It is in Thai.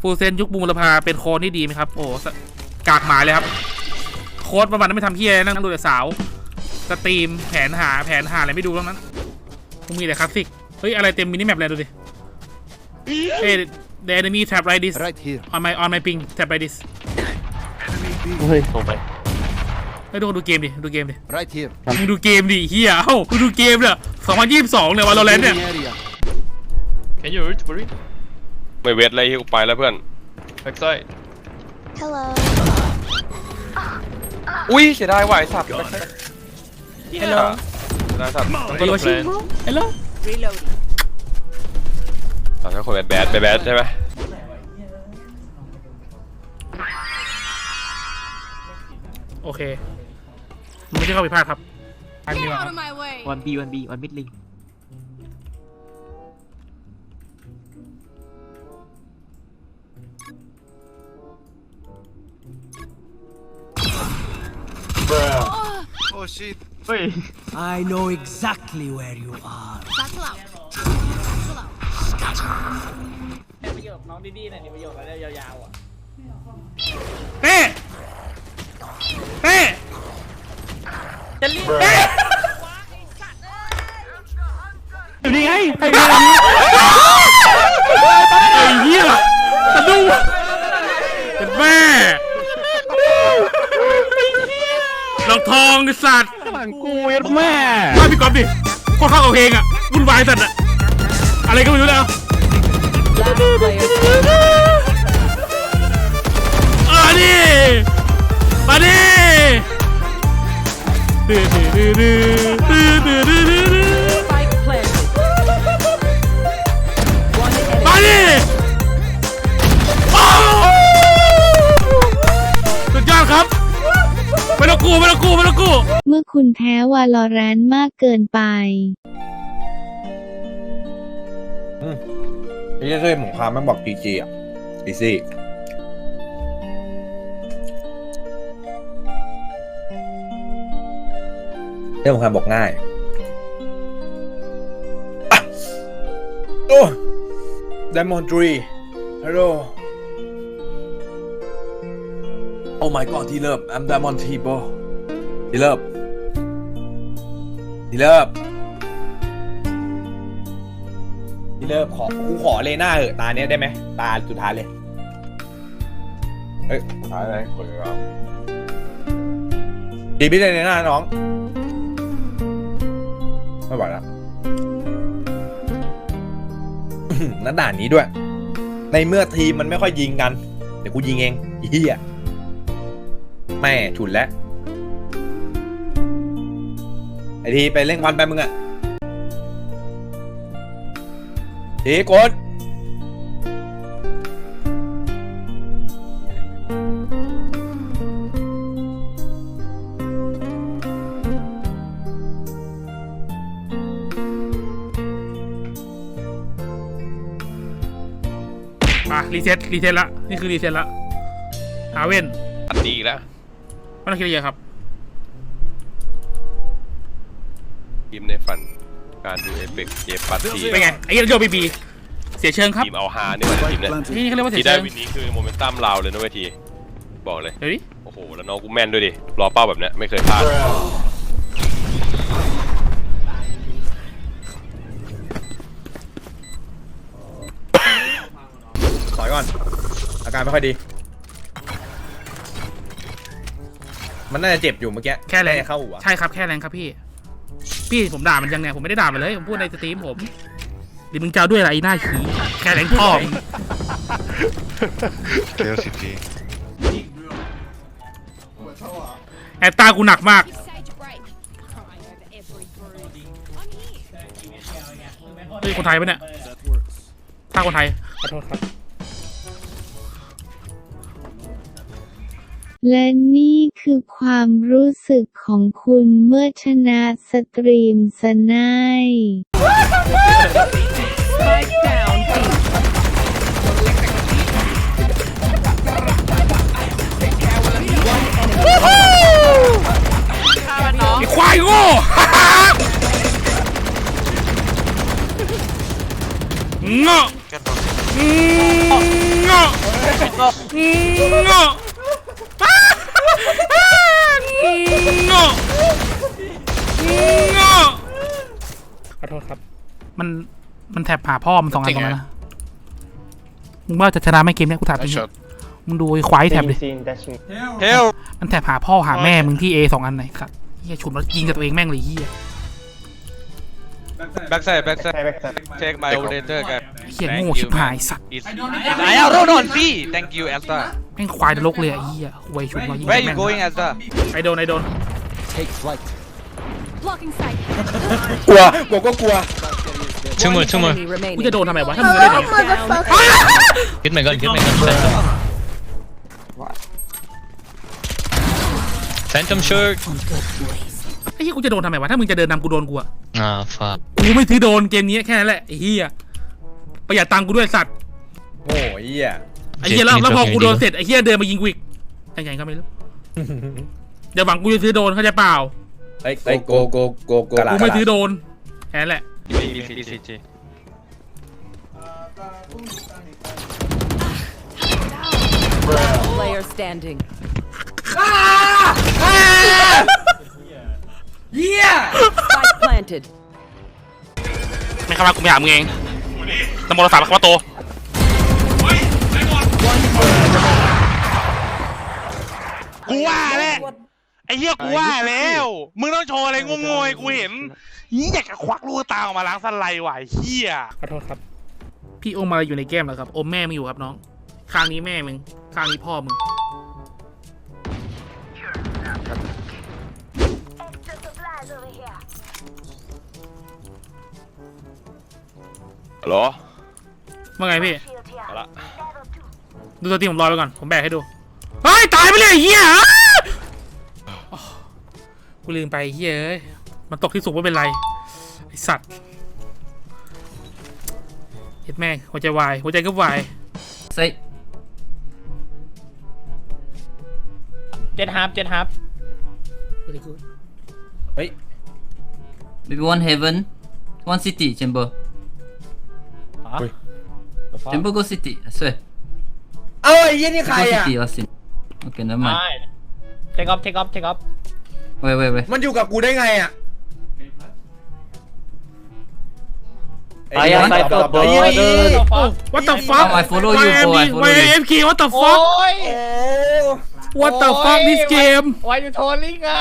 ฟูลเซนยุคบูมรพาเป็นโค้ดที่ดีไหมครับ โอ้สกากหมาเลยครับ โค้ดประมาณนั้นไม่ทำเฮียนั่งดูแต่สาวสตรีมแผนหาแผนหาอะไรไม่ดูทั้งนั้นมึงมีแต่คลาสสิก เฮ้ย อะไรเต็มมินิแมปเลยดูดิเฮ้ย the enemy trap like this Right here. on my on my ping trap like this เฮ้ยตรงไปเฮ้ยดูดูเกมดิ ดูเกมดิ Right here. มึงดูเกมดิเฮียเอ้ามึงดูเกมเนี่ย2022 เนี่ยวาโลแรนเนี่ย Enemy area. Can you ult Buri ไม่เวทอะไรที่กูไปแล้วเพื่อน backside Hello. อุ้ยเสียดายว่ะไอ้สัตว์ Hello เสียดายสัตว์โยชิ Hello Reloading. ตอนนี้คนแบดแบดไปแบดใช่ไหมโอเคมึงไม่ใช่เข้าไปพลาดครับอันนี้ Get ค out รับ of my way. One B, one B, one mid link. Oh shit. Wait. I know exactly where you are. Battle out. Battle out. ประโยคน้องดีๆหน่อยดิประโยคอะไรยาวๆอ่ะ เต้เต้ จะเรียก อยู่นี่ไงไอ้เ ไอ้สัตว์หลังกูยัดแม่มาพี่ก๊อฟดิโคตรเข้ากับเพลงอะวุ่นวายสัตว์อะอะไรก็ไม่รู้แล้วอ่าดิมาดิดื้อดื้อดื้อดื้อ ไม่ต้องกู้ไม่ต้องกู้ไม่ต้องกู้เมื่อคุณแพ้วาลอแรนต์มากเกินไปนี่จะเคยหมงคามมันบอกจีจีอะอีซี่เรื่องของคามบอกง่ายอะโอ้ไดมอนดรีฮัลโหล Oh my god ทีเลิฟ I'm Diamond T bro ทีเลิฟทีเลิฟพี่เลิฟขอกูขอเลน่าเหอะตาเนี้ยได้ไหมตาสุดท้ายเลยเฮ้ยสุดท้ายเลยกดเลยครับดีพี่เลน่าน้องไม่ไหวแล้วนั่นด่านนี้ด้วย ในเมื่อทีมมันไม่ค่อยยิงกัน เดี๋ยวกูยิงเองไอ้เฮียแม่ฉุนแล้ว ทีไปเล่นวันไปมึงอะทีกดอะรีเซ็ตรีเซ็ตละนี่คือรีเซ็ตละหาเว้นอัดดีอีกแล้วไม่ต้องคิดอะไรเยอะครับ ทีมในฝันการดูเอเปกเจปัตทีเป็นไงไอ้เหี้ยโยบีบีเสียเชิงครับทีมเอาฮานี่หว่าทีม Spike เนี่ย planted. นี่เขาเรียกว่าเสีทียได้เชิงวินนี้คือโมเมนตัมเราเลยนะเว้ยทีบอกเลยเดี๋ยวดิโอ้โหแล้วน้องกูแม่นด้วยดิรอเป้าแบบเนี้ยไม่เคยพลาดถอยก่อน อาการไม่ค่อยดี มันน่าจะเจ็บอยู่เมื่อกี้แค่แรงน่าจะเข้าหัวใช่ครับแค่แรงครับพี่ พี่ผมด่ามันยังไงผมไม่ได้ด่ามันเลยผมพูดในสตรีมผมดิมึงจะเอาด้วยอะไรไอ้หน้าขี้แค่แรงพ่อมึงแอตตากูหนักมาก Sage break. Crying over every bruise. I'm here. เฮ้ยคนไทยปะเนี่ยถ้าคนไทยขอโทษครับ และนี่คือความรู้สึกของคุณเมื่อชนะสตรีมสไนย Spike down. B. ไอ้ควายโง่ เงาะเงาะโง่อ้าโง่โง่ขอโทษครับ มัน มันแถบหาพ่อมันสองอันตรงนั้นนะ มึงว่าจะชนะไหมเกมเนี้ยกูถามจริง shot. มึงดูไอ้ควายแถบดิ Hell. มันแถบหาพ่อหาแม่มึงที่เอสองอันไหนครับเฮียฉุนแล้วยิงกับตัวเองแม่งเลยเฮีย Backside, backside. Take my operator guy. เฮียโง่ชิบหายสัตว์ I don't on B. Thank you, Elsa. แม่งควายนรกเลยอะไอ้เฮียควยฉุนมายิง Where แม่ you ง going, Elsa? ไอโดนไอโดน Blocking sight. กลัวกลัวก็กลัว Two more, two more. Enemy กู remaining. จะโดนทำไมวะถ้ามึงไม่ได้โดน Hit my gun, hit my gun. Phantom. Phantom short. ไอ้เฮียกูจะโดนทำไมวะถ้ามึงจะเดินนำกูโดนกูอะ Ah, fuck. กูไม่ถือโดนเกมนี้แค่นั้นแหละไอ้เฮีย ประหยัดตังค์กูด้วยสัตว์โง่ไอ้เหี้ยไอ้เฮียแล้วเจ็ดแล้วพอนิดเดียวกูโดนเสร็จไอ้เฮียเดินมายิงกูอีกยังไงก็ไม่รู้อย่าหวังกูจะซื้อโดนเขาใจเปล่าเฮ้ยโกโกโกโกโกกูไม่ซื้อโดนแค่นั้นแหละ CT. Player standing. เหี้ย Spike planted. ไม่เข้ามากูไปหามึงเอง นโมรสามเข้ามาโตกูว่าแล้วไอ้เหี้ยกูว่าแล้ว มึงต้องโชว์อะไรงงๆให้กูเห็นยี่อยากจะควักลูกตาออกมาล้างสไลด์ว่ะไอ้เหี้ยขอโทษครับ พี่อมอะไรอยู่ในแก้มเหรอครับ อมแม่มึงอยู่ครับน้อง ข้างนี้แม่มึง ข้างนี้พ่อมึงเหรอ ว่าไงพี่ เอาละดูตัวทีผมรอไปก่อน ผมแบกให้ดูเฮ้ยตายไปเลยไอ้เฮียอ้าอ๋อกูลืมไปไอ้เฮียเอ้ยมันตกที่สูงไม่เป็นไร ไอสัตว์เฮ็ดแม่งหัวใจวาย หัวใจก็วาย Sight. เจ็ดฮาร์ปเจ็ดฮาร์ปเฮ้ย maybe one heaven one city chamber chamber go city I swear เอ้าไอ้เหี้ยนี่ใคร go อะ city Austin okay never mind take off take off take off wait wait wait มันอยู่กับกูได้ไงอะไอ้ยันไอ้เหี้ยนี่ What the fuck Oh, I follow you, bro, I follow you. YMK What the fuck โอ้ย What the fuck this game why you trolling อะ